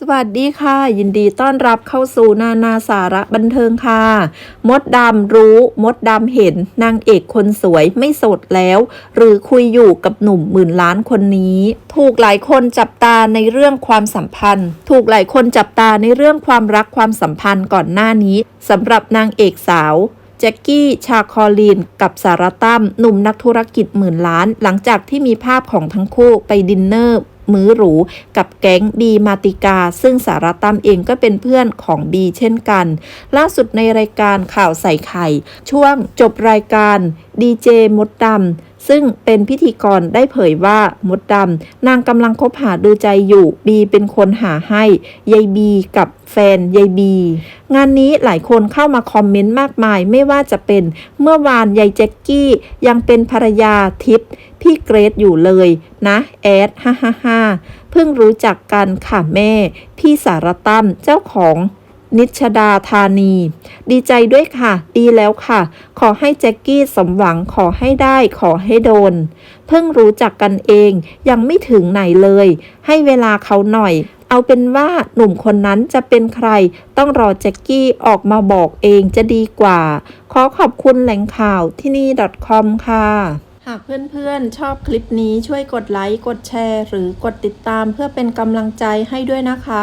สวัสดีค่ะ ยินดีต้อนรับเข้าสู่นานาสาระบันเทิงค่ะ มดดำรู้ มดดำเห็นนางเอกคนสวยไม่โสดแล้ว หรือคุยอยู่กับหนุ่มหมื่นล้านคนนี้ ถูกหลายคนจับตาในเรื่องความสัมพันธ์ ถูกหลายคนจับตาในเรื่องความรักความสัมพันธ์ก่อนหน้านี้สำหรับนางเอกสาวแจ็คกี้ชาคอลีน กับสารตั้มหนุ่มนักธุรกิจหมื่นล้าน หลังจากที่มีภาพของทั้งคู่ไปดินเนอร์ มื้อหรู กับแก๊งบีมาติกา ซึ่งสารตั้มเองก็เป็นเพื่อนของบีเช่นกัน ล่าสุดในรายการข่าวใส่ไข่ ช่วงจบรายการดีเจมดดำ ซึ่งเป็นพิธีกรได้เผยว่ามดดำนางกำลังคบหาดูใจอยู่บีเป็นคนหาให้ยายบีกับแฟนยายบี งานนี้หลายคนเข้ามาคอมเมนต์มากมายไม่ว่าจะเป็นเมื่อวานยายแจ็กกี้ยังเป็นภรรยาทิพย์พี่เกรซอยู่เลยนะแอดฮ่าฮ่าฮ่าเพิ่งรู้จักกันค่ะแม่ พี่สารตั้มเจ้าของ นิชดาธานี ดีใจด้วยค่ะ ดีแล้วค่ะ ขอให้แจ็กกี้สมหวังขอให้ได้ขอให้โดน เพิ่งรู้จักกันเองยังไม่ถึงไหนเลย ให้เวลาเขาหน่อย เอาเป็นว่าหนุ่มคนนั้นจะเป็นใคร ต้องรอแจ็กกี้ออกมาบอกเองจะดีกว่า ขอขอบคุณแหล่งข่าวที่นี่ .com ค่ะหากเพื่อนๆ ชอบคลิปนี้ช่วยกดไลค์ กดแชร์ หรือกดติดตามเพื่อเป็นกำลังใจให้ด้วยนะคะ